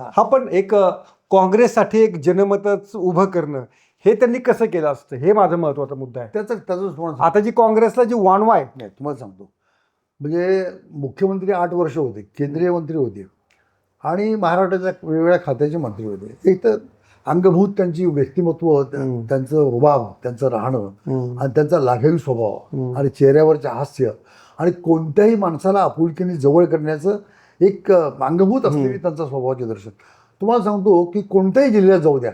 हा पण एक काँग्रेससाठी एक जनमतच उभं करणं हे त्यांनी कसं केलं असतं हे माझा महत्त्वाचा मुद्दा आहे त्याचं त्याचं तुम्हाला. आता जी काँग्रेसला जी वाणवा आहे नाही तुम्हाला सांगतो म्हणजे मुख्यमंत्री आठ वर्ष होते केंद्रीय मंत्री होते आणि महाराष्ट्राच्या वेगवेगळ्या खात्याचे मंत्री होते एक तर अंगभूत त्यांची व्यक्तिमत्व. त्यांचं रुबाब त्यांचं राहणं आणि त्यांचा लाघवी स्वभाव. आणि चेहऱ्यावरचे हास्य आणि कोणत्याही माणसाला आपुलकीने जवळ करण्याचं एक अंगभूत असलेली त्यांचा स्वभावाचे दर्शन तुम्हाला सांगतो की कोणत्याही जिल्ह्यात जाऊ द्या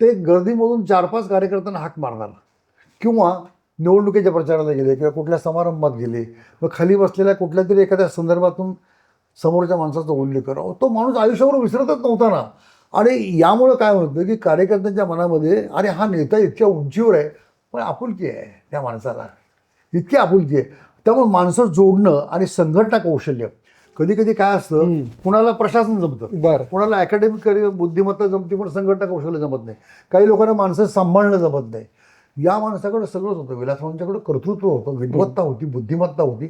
ते गर्दीमधून चार पाच कार्यकर्त्यांना हाक मारणार. किंवा निवडणुकीच्या प्रचाराला गेले किंवा कुठल्या समारंभात गेले व खाली बसलेल्या कुठल्या तरी एखाद्या संदर्भातून समोरच्या माणसाचा उल्लेख करावा तो माणूस आयुष्यावर विसरतच नव्हता ना. आणि यामुळं काय होतं की कार्यकर्त्यांच्या मनामध्ये अरे हा नेता इतक्या उंचीवर आहे पण आपुलकी आहे त्या माणसाला. इतकी आपुलकी आहे. त्यामुळे माणसं जोडणं आणि संघटना कौशल्य कधी कधी काय असतं. कुणाला प्रशासन जमतं. बरं. कोणाला अकॅडमिक करिअर बुद्धिमत्ता जमते पण संघटना कौशल्य जमत नाही. काही लोकांना माणसं सांभाळणं जमत नाही. या माणसाकडे सगळंच होतं. विलासरावांच्याकडे कर्तृत्व होतं. विद्वत्ता होती बुद्धिमत्ता होती.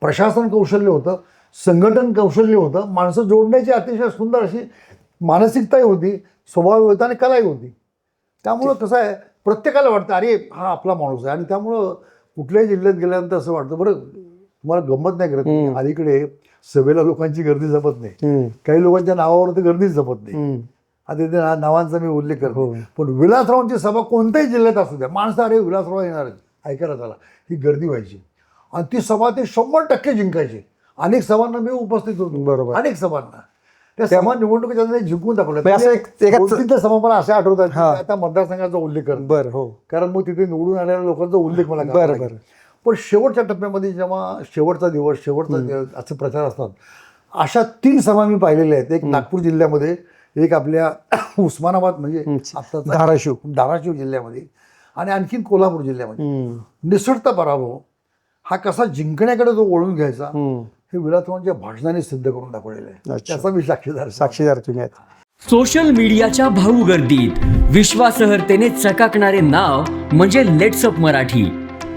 प्रशासन कौशल्य होतं. संघटन कौशल्य होतं. माणसं जोडण्याची अतिशय सुंदर अशी मानसिकताही होती स्वभाव होता आणि कलाही होती. त्यामुळं कसं आहे प्रत्येकाला वाटतं अरे हा आपला माणूस आहे. आणि त्यामुळं कुठल्याही जिल्ह्यात गेल्यानंतर असं वाटतं बरं तुम्हाला गंमत नाही करत. अलीकडे सभेला लोकांची गर्दी जमत नाही. काही लोकांच्या नावावर तर गर्दीच जमत नाही. आता ना- नावांचा मी उल्लेख करतो हो. पण विलासरावांची सभा कोणत्याही जिल्ह्यात असू द्या माणसं अरे विलासराव येणार. ऐकायला त्याला ही गर्दी व्हायची आणि ती सभा ते शंभर टक्के जिंकायची अनेक सभांना मी उपस्थित होतो बरोबर. अनेक सभांना त्या सभा निवडणुकीच्या जिंकून दाखवल्या म्हणजे असं सभा मला अशा आठवतात. आता मतदारसंघाचा उल्लेख करतो बरं हो कारण मग तिथे निवडून आलेल्या लोकांचा उल्लेख मला बरं. बरं पण शेवटच्या टप्प्यामध्ये जेव्हा शेवटचा दिवस शेवटचा दिवस असे प्रचार असतात अशा तीन सभा मी पाहिलेल्या आहेत एक नागपूर जिल्ह्यामध्ये एक आपल्या उस्मानाबाद म्हणजे. आत्ताचा धाराशिव धाराशिव जिल्ह्यामध्ये आणि आणखीन कोल्हापूर जिल्ह्यामध्ये. निसटता पराभव हा कसा जिंकण्याकडे तो वळून घ्यायचा. हे विलासरावांच्या भाषणाने सिद्ध करून दाखवलेलं आहे. त्याचा मी साक्षीदार. साक्षीदार तुम्ही आहेत सोशल मीडियाच्या भाऊ गर्दीत विश्वासहर्तेने चकाकणारे नाव म्हणजे लेट्सअप मराठी